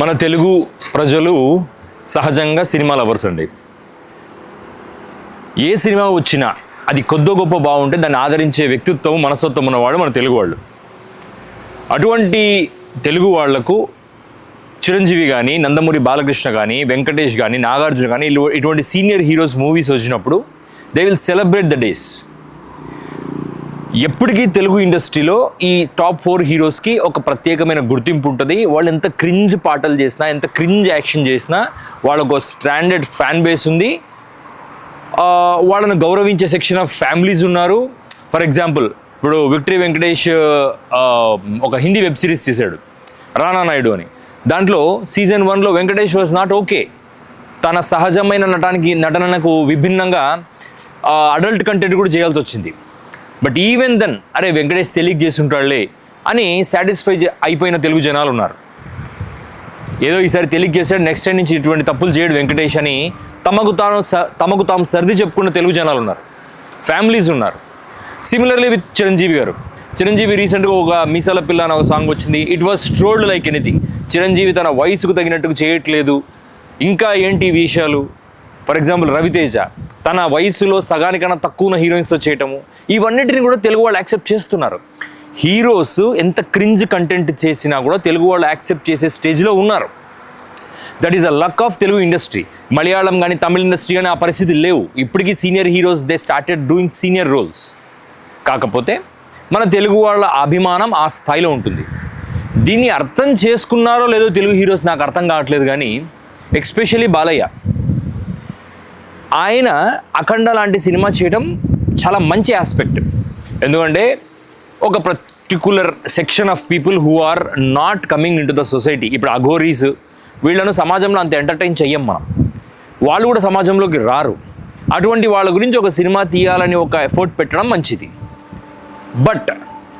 మన తెలుగు ప్రజలు సహజంగా సినిమా లవర్స్ అండి. ఏ సినిమా వచ్చినా అది కొద్దో గొప్ప బాగుంటే దాన్ని ఆదరించే వ్యక్తిత్వం మనస్తత్వం ఉన్నవాడు మన తెలుగు వాళ్ళు. అటువంటి తెలుగు వాళ్ళకు చిరంజీవి కానీ నందమూరి బాలకృష్ణ కానీ వెంకటేష్ కానీ నాగార్జున కానీ ఇటువంటి సీనియర్ హీరోస్ మూవీస్ వచ్చినప్పుడు they will celebrate the days ఎప్పటికీ తెలుగు ఇండస్ట్రీలో ఈ టాప్ ఫోర్ హీరోస్కి ఒక ప్రత్యేకమైన గుర్తింపు ఉంటుంది. వాళ్ళు ఎంత క్రింజ్ పాటలు చేసినా ఎంత క్రింజ్ యాక్షన్ చేసినా వాళ్ళకు స్టాండర్డ్ ఫ్యాన్ బేస్ ఉంది. వాళ్ళను వాళ్ళని గౌరవించే సెక్షన్ ఆఫ్ ఫ్యామిలీస్ ఉన్నారు. ఫర్ ఎగ్జాంపుల్ ఇప్పుడు విక్టరీ వెంకటేష్ ఒక హిందీ వెబ్ సిరీస్ తీశాడు రానా నాయుడు అని. దాంట్లో సీజన్ వన్లో వెంకటేష్ వాజ్ నాట్ ఓకే. తన సహజమైన నటానికి నటనకు విభిన్నంగా అడల్ట్ కంటెంట్ కూడా చేయాల్సి వచ్చింది. బట్ ఈవెన్ దెన్ అరే వెంకటేష్ తెలియక చేస్తుంటాడులే అని సాటిస్ఫై అయిపోయిన తెలుగు జనాలు ఉన్నారు. ఏదో ఈసారి తెలియక చేశాడు నెక్స్ట్ టైం నుంచి ఇటువంటి తప్పులు చేయడు వెంకటేష్ అని తమకు తాను తమకు తాము సర్ది చెప్పుకున్న తెలుగు జనాలు ఉన్నారు. ఫ్యామిలీస్ ఉన్నారు. సిమిలర్లీ విత్ చిరంజీవి గారు. చిరంజీవి రీసెంట్గా ఒక మీసాల పిల్ల అనే ఒక సాంగ్ వచ్చింది. It was trolled like anything Chiranjeevi తన వయసుకు తగినట్టుగా చేయట్లేదు. ఇంకా ఏంటి విషయాలు? For example Ravi Teja. తన వయసులో సగానికన్నా తక్కువ హీరోయిన్స్తో చేయటము ఇవన్నిటిని కూడా తెలుగు వాళ్ళు యాక్సెప్ట్ చేస్తున్నారు. హీరోస్ ఎంత క్రింజ్ కంటెంట్ చేసినా కూడా తెలుగు వాళ్ళు యాక్సెప్ట్ చేసే స్టేజ్లో ఉన్నారు. That is a lack of Telugu industry Malayalam కానీ తమిళ ఇండస్ట్రీ కానీ ఆ పరిస్థితి లేవు. ఇప్పటికీ senior heroes they started doing senior roles కాకపోతే మన తెలుగు వాళ్ళ అభిమానం ఆ స్థాయిలో ఉంటుంది. దీన్ని అర్థం చేసుకున్నారో లేదో తెలుగు హీరోస్ నాకు అర్థం కావట్లేదు కానీ ఎక్స్పెషలీ బాలయ్య ఆయన అఖండ లాంటి సినిమా చేయడం చాలా మంచి ఆస్పెక్ట్ ఎందుకంటే ఒక particular section of people who are not coming into the society ఇప్పుడు అఘోరీస్ వీళ్ళను సమాజంలో అంత ఎంటర్టైన్ చెయ్యం మనం. వాళ్ళు కూడా సమాజంలోకి రారు. అటువంటి వాళ్ళ గురించి ఒక సినిమా తీయాలని ఒక ఎఫర్ట్ పెట్టడం మంచిది. బట్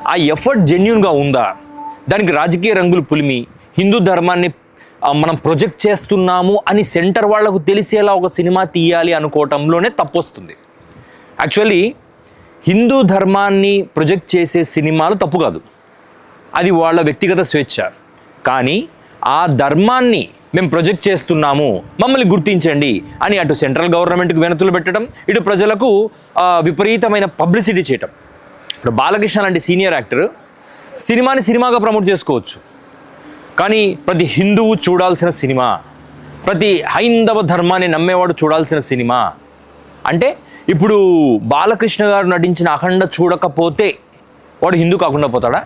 ఆ ఎఫర్ట్ జెన్యున్గా ఉందా? దానికి రాజకీయ రంగులు పులిమి హిందూ ధర్మాన్ని మనం ప్రొజెక్ట్ చేస్తున్నాము అని సెంటర్ వాళ్ళకు తెలిసేలా ఒక సినిమా తీయాలి అనుకోవటంలోనే తప్పొస్తుంది. యాక్చువల్లీ హిందూ ధర్మాన్ని ప్రొజెక్ట్ చేసే సినిమాలు తప్పు కాదు. అది వాళ్ళ వ్యక్తిగత స్వేచ్ఛ. కానీ ఆ ధర్మాన్ని మేము ప్రొజెక్ట్ చేస్తున్నాము మమ్మల్ని గుర్తించండి అని అటు సెంట్రల్ గవర్నమెంట్కి వెనతులు పెట్టడం ఇటు ప్రజలకు విపరీతమైన పబ్లిసిటీ చేయటం. ఇప్పుడు బాలకృష్ణ లాంటి సీనియర్ యాక్టర్ సినిమాని సినిమాగా ప్రమోట్ చేసుకోవచ్చు. కానీ ప్రతి హిందువు చూడాల్సిన సినిమా ప్రతి హైందవ ధర్మాన్ని నమ్మేవాడు చూడాల్సిన సినిమా. అంటే ఇప్పుడు బాలకృష్ణ గారు నటించిన అఖండ చూడకపోతే వాడు హిందూ కాకుండా పోతాడా?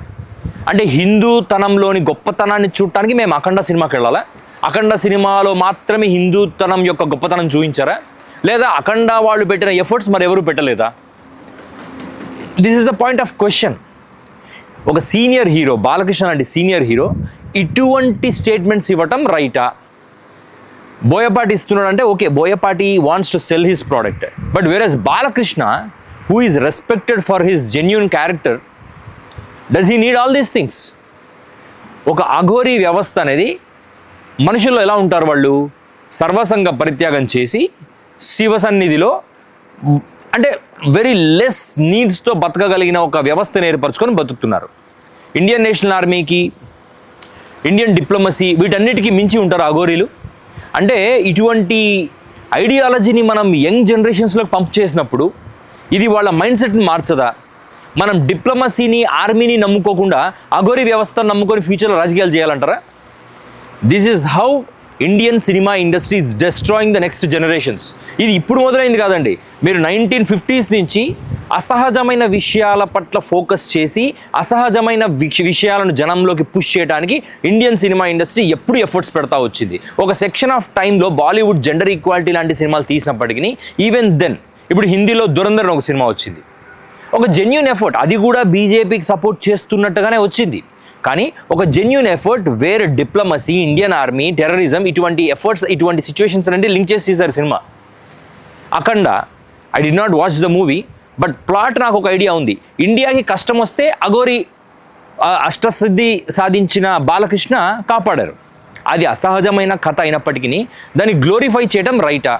అంటే హిందూతనంలోని గొప్పతనాన్ని చూడటానికి మేము అఖండ సినిమాకి వెళ్ళాలా? అఖండ సినిమాలో మాత్రమే హిందూతనం యొక్క గొప్పతనం చూపించారా? లేదా అఖండ వాళ్ళు పెట్టిన ఎఫర్ట్స్ మరి ఎవరు పెట్టలేదా? This is the point of question ఒక సీనియర్ హీరో బాలకృష్ణ లాంటి సీనియర్ హీరో ఇటువంటి స్టేట్మెంట్స్ ఇవ్వటం రైటా బోయపాటి ఇస్తున్నాడు అంటే okay Boyapati wants to sell his product but where is Balakrishna who is respected for his genuine character does he need all these things ఒక అఘోరీ వ్యవస్థ అనేది మనుషుల్లో ఎలా ఉంటారు వాళ్ళు? సర్వసంగ పరిత్యాగం చేసి శివ సన్నిధిలో అంటే వెరీ లెస్ నీడ్స్తో బతకగలిగిన ఒక వ్యవస్థను ఏర్పరచుకొని బతుకుతున్నారు. ఇండియన్ నేషనల్ ఆర్మీకి ఇండియన్ డిప్లొమసీ వీటన్నిటికీ మించి ఉంటారు అఘోరీలు అంటే ఇటువంటి ఐడియాలజీని మనం యంగ్ జనరేషన్స్లోకి పంప్ చేసినప్పుడు ఇది వాళ్ళ మైండ్ సెట్ని మార్చదా? మనం డిప్లొమసీని ఆర్మీని నమ్ముకోకుండా అఘోరీ వ్యవస్థను నమ్ముకొని ఫ్యూచర్లో రాజకీయాలు చేయాలంటారా? This is how Indian cinema industry is destroying the next generations ఇది ఇప్పుడు మొదలైంది కాదండి. మీరు నైన్టీన్ ఫిఫ్టీస్ నుంచి అసహజమైన విషయాల పట్ల ఫోకస్ చేసి అసహజమైన విషయాలను జనంలోకి పుష్ చేయడానికి ఇండియన్ సినిమా ఇండస్ట్రీ ఎప్పుడు ఎఫర్ట్స్ పెడతా వచ్చింది. ఒక సెక్షన్ ఆఫ్ టైంలో బాలీవుడ్ జెండర్ ఈక్వాలిటీ లాంటి సినిమాలు తీసినప్పటికీ ఈవెన్ దెన్ ఇప్పుడు హిందీలో దురంధర్ ఒక సినిమా వచ్చింది. ఒక జెన్యున్ ఎఫర్ట్ అది కూడా బీజేపీకి సపోర్ట్ చేస్తున్నట్టుగానే వచ్చింది. కానీ ఒక genuine effort where diplomacy Indian army terrorism ఇటువంటి ఎఫర్ట్స్ ఇటువంటి సిచ్యువేషన్స్ అంటే లింక్ చేసి తీశారు cinema. Akhanda I did not watch the movie but plot నాకు ఒక ఐడియా ఉంది. ఇండియాకి కష్టం వస్తే అగోరి అష్టసిద్ధి సాధించిన బాలకృష్ణ కాపాడారు. అది అసహజమైన కథ అయినప్పటికీ దాన్ని గ్లోరిఫై చేయడం రైటా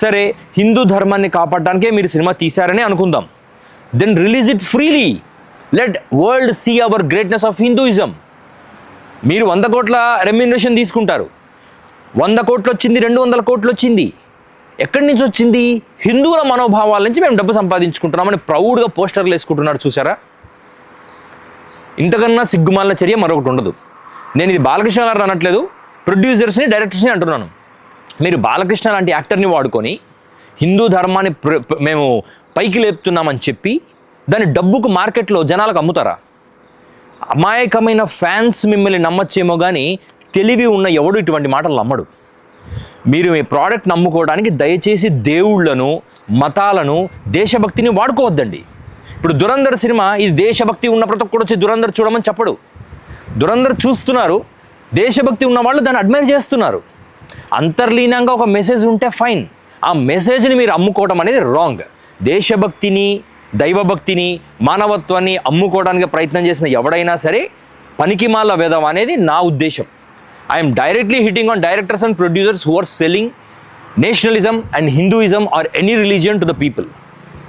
సరే హిందూ ధర్మాన్ని కాపాడడానికే మీరు సినిమా తీశారని అనుకుందాం. Then release it freely let world see our greatness of Hinduism మీరు వంద కోట్ల రెమ్యునరేషన్ తీసుకుంటారు. వంద కోట్లు వచ్చింది రెండు వందల కోట్లు వచ్చింది ఎక్కడి నుంచి వచ్చింది? హిందువుల మనోభావాల నుంచి మేము డబ్బు సంపాదించుకుంటున్నామని ప్రౌడ్గా పోస్టర్లు వేసుకుంటున్నారు చూసారా ఇంతకన్నా సిగ్గుమాలిన చర్య మరొకటి ఉండదు. నేను ఇది బాలకృష్ణ గారు అనట్లేదు ప్రొడ్యూసర్స్ని డైరెక్టర్స్ని అంటున్నాను. మీరు బాలకృష్ణ లాంటి యాక్టర్ని వాడుకొని హిందూ ధర్మాన్ని ప్ర- మేము పైకి లేపుతున్నామని చెప్పి దాని డబ్బుకు మార్కెట్లో జనాలకు అమ్ముతారా? అమాయకమైన ఫ్యాన్స్ మిమ్మల్ని నమ్మచ్చేమో కానీ తెలివి ఉన్న ఎవడు ఇటువంటి మాటలు నమ్మడు. మీరు మీ ప్రోడక్ట్ నమ్ముకోవడానికి దయచేసి దేవుళ్ళను మతాలను దేశభక్తిని వాడుకోవద్దండి. ఇప్పుడు దురంధర్ సినిమా ఇది దేశభక్తి ఉన్న ప్రతి ఒక్కడు వచ్చి దురంధర్ చూడమని చెప్పడు. దురంధర్ చూస్తున్నారు దేశభక్తి ఉన్న వాళ్ళు దాన్ని అడ్మైర్ చేస్తున్నారు. అంతర్లీనంగా ఒక మెసేజ్ ఉంటే ఫైన్. ఆ మెసేజ్ని మీరు అమ్ముకోవడం అనేది రాంగ్. దేశభక్తిని దైవభక్తిని మానవత్వాన్ని అమ్ముకోవడానికి ప్రయత్నం చేసిన ఎవడైనా సరే పనికిమాల వేదం అనేది నా ఉద్దేశం. I'm directly hitting on directors and producers who are selling nationalism and Hinduism or any religion to the people